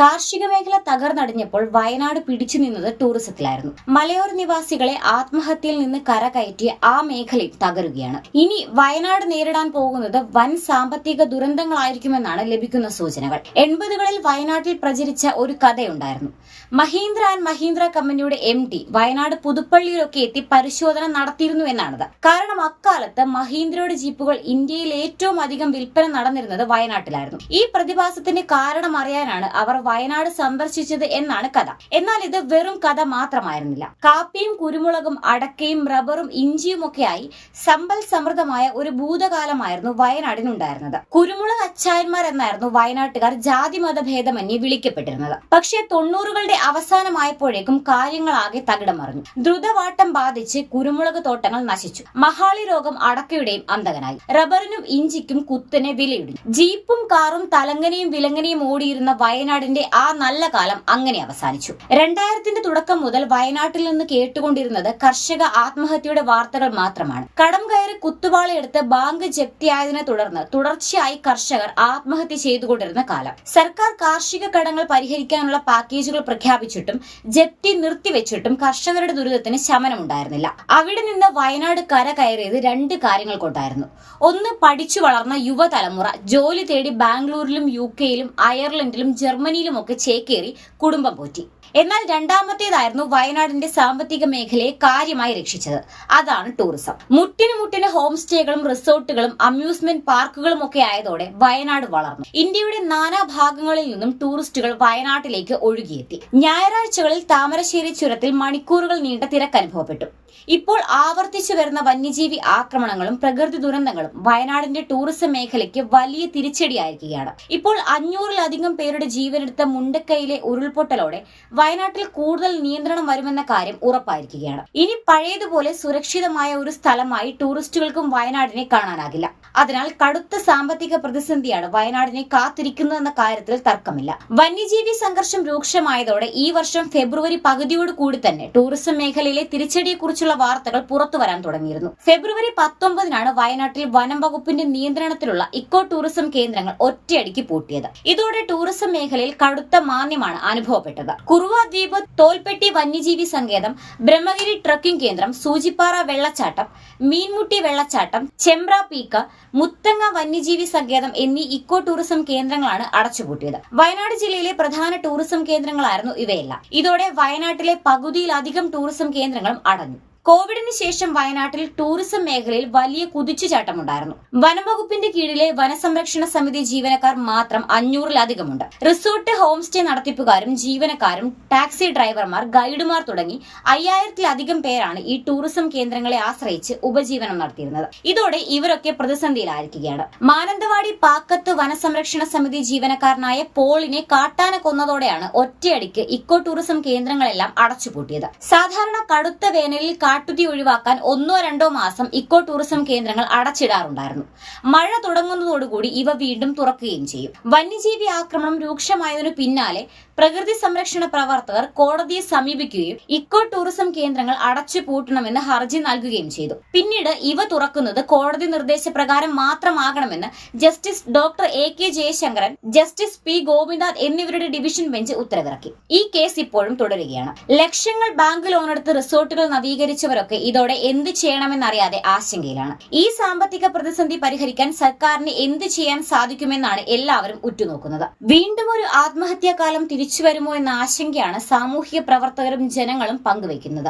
കാർഷിക മേഖല തകർന്നടിഞ്ഞപ്പോൾ വയനാട് പിടിച്ചു നിന്നത് ടൂറിസത്തിലായിരുന്നു. മലയോര നിവാസികളെ ആത്മഹത്യയിൽ നിന്ന് കരകയറ്റി ആ മേഖലയും തകരുകയാണ്. ഇനി വയനാട് നേരിടാൻ പോകുന്നത് വൻ സാമ്പത്തിക ദുരന്തങ്ങളായിരിക്കുമെന്നാണ് ലഭിക്കുന്ന സൂചനകൾ. എൺപതുകളിൽ വയനാട്ടിൽ പ്രചരിച്ച ഒരു കഥയുണ്ടായിരുന്നു. മഹീന്ദ്ര ആൻഡ് മഹീന്ദ്ര കമ്പനിയുടെ എം ഡി വയനാട് പുതുപ്പള്ളിയിലൊക്കെ എത്തി പരിശോധന നടത്തിയിരുന്നു എന്നാണത്. കാരണം അക്കാലത്ത് മഹീന്ദ്രയുടെ ജീപ്പുകൾ ഇന്ത്യയിൽ ഏറ്റവും അധികം വിൽപ്പന നടന്നിരുന്നത് വയനാട്ടിലായിരുന്നു. ഈ പ്രതിഭാസത്തിന്റെ കാരണം അറിയാനാണ് അവർ വയനാട് സന്ദർശിച്ചത് എന്നാണ് കഥ. എന്നാൽ ഇത് വെറും കഥ മാത്രമായിരുന്നില്ല. കാപ്പിയും കുരുമുളകും അടക്കയും റബ്ബറും ഇഞ്ചിയും ഒക്കെയായി സമ്പൽ സമൃദ്ധമായ ഒരു ഭൂതകാലമായിരുന്നു വയനാടിനുണ്ടായിരുന്നത്. കുരുമുളക് അച്ചായന്മാർ എന്നായിരുന്നു വയനാട്ടുകാർ ജാതി മത ഭേദമന്യേ വിളിക്കപ്പെട്ടിരുന്നത്. പക്ഷേ തൊണ്ണൂറുകളുടെ അവസാനമായപ്പോഴേക്കും കാര്യങ്ങളാകെ തകിടം മറിഞ്ഞു ദ്രുതവാട്ടം ബാധിച്ച് കുരുമുളക് തോട്ടങ്ങൾ നശിച്ചു. മഹാളി രോഗം അടക്കയുടെയും അന്തകനായി റബ്ബറിനും ഇഞ്ചിക്കും കുത്തിനെ വിലയിടുന്നു ജീപ്പും കാറും തലങ്ങനെയും വിലങ്ങനെയും ഓടിയിരുന്ന വയനാടിന്റെ ആ നല്ല കാലം അങ്ങനെ അവസാനിച്ചു. രണ്ടായിരത്തിന്റെ തുടക്കം മുതൽ വയനാട്ടിൽ നിന്ന് കേട്ടുകൊണ്ടിരുന്നത് കർഷക ആത്മഹത്യയുടെ വാർത്തകൾ മാത്രമാണ്. കടം കയറി കുത്തുവാളയെടുത്ത് ബാങ്ക് ജപ്തിയായതിനെ തുടർന്ന് തുടർച്ചയായി കർഷകർ ആത്മഹത്യ ചെയ്തുകൊണ്ടിരുന്ന കാലം. സർക്കാർ കാർഷിക കടങ്ങൾ പരിഹരിക്കാനുള്ള പാക്കേജുകൾ പ്രഖ്യാപിച്ചിട്ടും ജപ്തി നിർത്തിവെച്ചിട്ടും കർഷകരുടെ ദുരിതത്തിന് ശമനമുണ്ടായിരുന്നില്ല. അവിടെ നിന്ന് വയനാട് കര കയറിയത് രണ്ട് കാര്യങ്ങൾ കൊണ്ടായിരുന്നു. ഒന്ന് പഠിച്ചു വളർന്ന യുവതലമുറ ജോലി തേടി ബാംഗ്ലൂരിലും യു കെയിലും അയർലൻഡിലും ജർമ്മനിയിലുമൊക്കെ ചേക്കേറി കുടുംബം പോറ്റി. എന്നാൽ രണ്ടാമത്തേതായിരുന്നു വയനാടിന്റെ സാമ്പത്തിക മേഖലയെ കാര്യമായി രക്ഷിച്ചത്. അതാണ് ടൂറിസം. മുട്ടിന് മുട്ടിന് ഹോം സ്റ്റേകളും റിസോർട്ടുകളും അമ്യൂസ്മെന്റ് പാർക്കുകളും ഒക്കെ ആയതോടെ വയനാട് വളർന്നു. ഇന്ത്യയുടെ നാനാ ഭാഗങ്ങളിൽ നിന്നും ടൂറിസ്റ്റുകൾ വയനാട്ടിലേക്ക് ഒഴുകിയെത്തി. ഞായറാഴ്ചകളിൽ താമരശ്ശേരി ചുരത്തിൽ മണിക്കൂറുകൾ നീണ്ട തിരക്ക് അനുഭവപ്പെട്ടു ഇപ്പോൾ ആവർത്തിച്ചു വരുന്ന വന്യജീവി ആക്രമണങ്ങളും പ്രകൃതി ദുരന്തങ്ങളും വയനാടിന്റെ ടൂറിസം മേഖലയ്ക്ക് വലിയ തിരിച്ചടിയായിരിക്കുകയാണ്. ഇപ്പോൾ അഞ്ഞൂറിലധികം പേരുടെ ജീവനെടുത്ത മുണ്ടക്കൈയിലെ ഉരുൾപൊട്ടലോടെ വയനാട്ടിൽ കൂടുതൽ നിയന്ത്രണം വരുമെന്ന കാര്യം ഉറപ്പായിരിക്കുകയാണ്. ഇനി പഴയതുപോലെ സുരക്ഷിതമായ ഒരു സ്ഥലമായി ടൂറിസ്റ്റുകൾക്കും വയനാടിനെ കാണാനാകില്ല. അതിനാൽ കടുത്ത സാമ്പത്തിക പ്രതിസന്ധിയാണ് വയനാടിനെ കാത്തിരിക്കുന്നതെന്ന കാര്യത്തിൽ തർക്കമില്ല. വന്യജീവി സംഘർഷം രൂക്ഷമായതോടെ ഈ വർഷം ഫെബ്രുവരി പകുതിയോട് കൂടി തന്നെ ടൂറിസം മേഖലയിലെ തിരിച്ചടിയെക്കുറിച്ചുള്ള വാർത്തകൾ പുറത്തു വരാൻ തുടങ്ങിയിരുന്നു. ഫെബ്രുവരി പത്തൊമ്പതിനാണ് വയനാട്ടിൽ വനം വകുപ്പിന്റെ നിയന്ത്രണത്തിലുള്ള ഇക്കോ ടൂറിസം കേന്ദ്രങ്ങൾ ഒറ്റയടിക്ക് പൂട്ടിയത്. ഇതോടെ ടൂറിസം മേഖലയിൽ കടുത്ത മാന്ദ്യമാണ് അനുഭവപ്പെട്ടത്. കുറുവ ദ്വീപ് തോൽപ്പെട്ടി വന്യജീവി സങ്കേതം ബ്രഹ്മഗിരി ട്രക്കിംഗ് കേന്ദ്രം സൂചിപ്പാറ വെള്ളച്ചാട്ടം മീൻമുട്ടി വെള്ളച്ചാട്ടം ചെമ്പ്ര പീക്ക് മുത്തങ്ങ വന്യജീവി സങ്കേതം എന്നീ ഇക്കോ ടൂറിസം കേന്ദ്രങ്ങളാണ് അടച്ചുപൂട്ടിയത്. വയനാട് ജില്ലയിലെ പ്രധാന ടൂറിസം കേന്ദ്രങ്ങളായിരുന്നു ഇവയെല്ലാം. ഇതോടെ വയനാട്ടിലെ പകുതിയിലധികം ടൂറിസം കേന്ദ്രങ്ങളും അടഞ്ഞു. കോവിഡിന് ശേഷം വയനാട്ടിൽ ടൂറിസം മേഖലയിൽ വലിയ കുതിച്ചുചാട്ടമുണ്ടായിരുന്നു. വനംവകുപ്പിന്റെ കീഴിലെ വനസംരക്ഷണ സമിതി ജീവനക്കാർ മാത്രം അഞ്ഞൂറിലധികമുണ്ട്. റിസോർട്ട് ഹോം സ്റ്റേ നടത്തിപ്പുകാരും ജീവനക്കാരും ടാക്സി ഡ്രൈവർമാർ ഗൈഡുമാർ തുടങ്ങി അയ്യായിരത്തിലധികം പേരാണ് ഈ ടൂറിസം കേന്ദ്രങ്ങളെ ആശ്രയിച്ച് ഉപജീവനം നടത്തിയിരുന്നത്. ഇതോടെ ഇവരൊക്കെ പ്രതിസന്ധിയിലായിരിക്കുകയാണ്. മാനന്തവാടി പാക്കത്ത് വനസംരക്ഷണ സമിതി ജീവനക്കാരനായ പോളിനെ കാട്ടാന കൊന്നതോടെയാണ് ഒറ്റയടിക്ക് ഇക്കോ ടൂറിസം കേന്ദ്രങ്ങളെല്ലാം അടച്ചുപൂട്ടിയത്. സാധാരണ കടുത്ത വേനലിൽ കാട്ടുതീ ഒഴിവാക്കാൻ ഒന്നോ രണ്ടോ മാസം ഇക്കോ ടൂറിസം കേന്ദ്രങ്ങൾ അടച്ചിടാറുണ്ടായിരുന്നു. മഴ തുടങ്ങുന്നതോടുകൂടി ഇവ വീണ്ടും തുറക്കുകയും ചെയ്യും. വന്യജീവി ആക്രമണം രൂക്ഷമായതിനു പിന്നാലെ പ്രകൃതി സംരക്ഷണ പ്രവർത്തകർ കോടതിയെ സമീപിക്കുകയും ഇക്കോ ടൂറിസം കേന്ദ്രങ്ങൾ അടച്ചു പൂട്ടണമെന്ന് ഹർജി നൽകുകയും ചെയ്തു. പിന്നീട് ഇവ തുറക്കുന്നത് കോടതി നിർദ്ദേശപ്രകാരം മാത്രമാകണമെന്ന് justice doctor A K Jayasankaran justice P Gopinath എന്നിവരുടെ ഡിവിഷൻ ബെഞ്ച് ഉത്തരവിറക്കി. ഈ കേസ് ഇപ്പോഴും തുടരുകയാണ്. ലക്ഷങ്ങൾ ബാങ്ക് ലോണെടുത്ത് റിസോർട്ടുകൾ നവീകരിച്ചവരൊക്കെ ഇതോടെ എന്ത് ചെയ്യണമെന്നറിയാതെ ആശങ്കയിലാണ്. ഈ സാമ്പത്തിക പ്രതിസന്ധി പരിഹരിക്കാൻ സർക്കാരിന് എന്ത് ചെയ്യാൻ സാധിക്കുമെന്നാണ് എല്ലാവരും ഉറ്റുനോക്കുന്നത്. വീണ്ടും ഒരു ആത്മഹത്യാകാലം തിരിച്ചു വരുമോ എന്ന ആശങ്കയാണ് സാമൂഹിക പ്രവർത്തകരും ജനങ്ങളും പങ്കുവയ്ക്കുന്നത്.